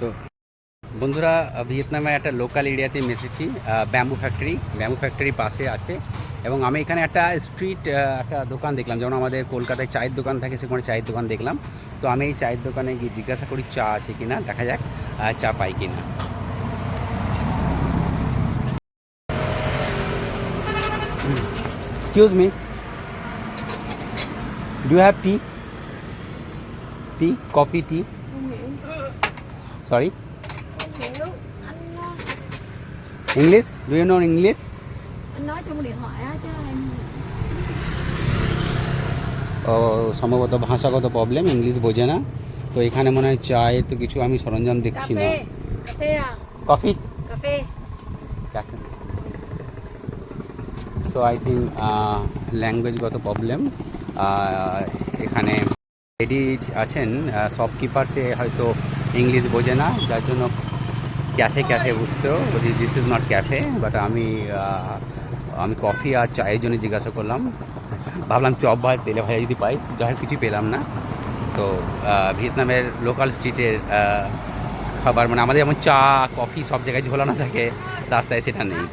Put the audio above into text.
তো বন্ধুরা ভিয়েতনামে একটা লোকাল এরিয়াতে আমি এসেছি ব্যাম্বু ফ্যাক্টরি ব্যাম্বু ফ্যাক্টরি পাশে আছে। এবং আমি এখানে একটা স্ট্রিট একটা দোকান দেখলাম, যেমন আমাদের কলকাতায় চায়ের দোকান থাকে, সেখানে চায়ের দোকান দেখলাম। তো আমি এই চায়ের দোকানে গিয়ে জিজ্ঞাসা করি, চা আছে কিনা? দেখা যাক চা পাই কিনা। Excuse me do have tea tea coffee tea sorry hiểu English anh nói trong điện thoại á chứ em ও সম্ভবত ভাষাগত প্রবলেম ইংলিশ বোঝে না। তো এখানে মনে হয় চায়ের তো কিছু আমি সরঞ্জাম দেখছি না। কফি সো আই থিঙ্ক ল্যাঙ্গুয়েজগত প্রবলেম এখানে লেডিজ আছেন শপকিপার সে হয়তো ইংলিশ বোঝে না, যার জন্য ক্যাফে ক্যাফে বুঝতেও বলি this is not cafe but আমি আমি কফি আর চায়ের জন্য জিজ্ঞাসা করলাম। ভাবলাম চপ বা তেলে ভাজা যদি পাই, যাই কিছু পেলাম না। তো ভিয়েতনামের লোকাল স্ট্রিটের খাবার মানে আমাদের যেমন চা, কফি সব জায়গায় ঝোলানো থাকে, রাস্তায় সেটা নেই।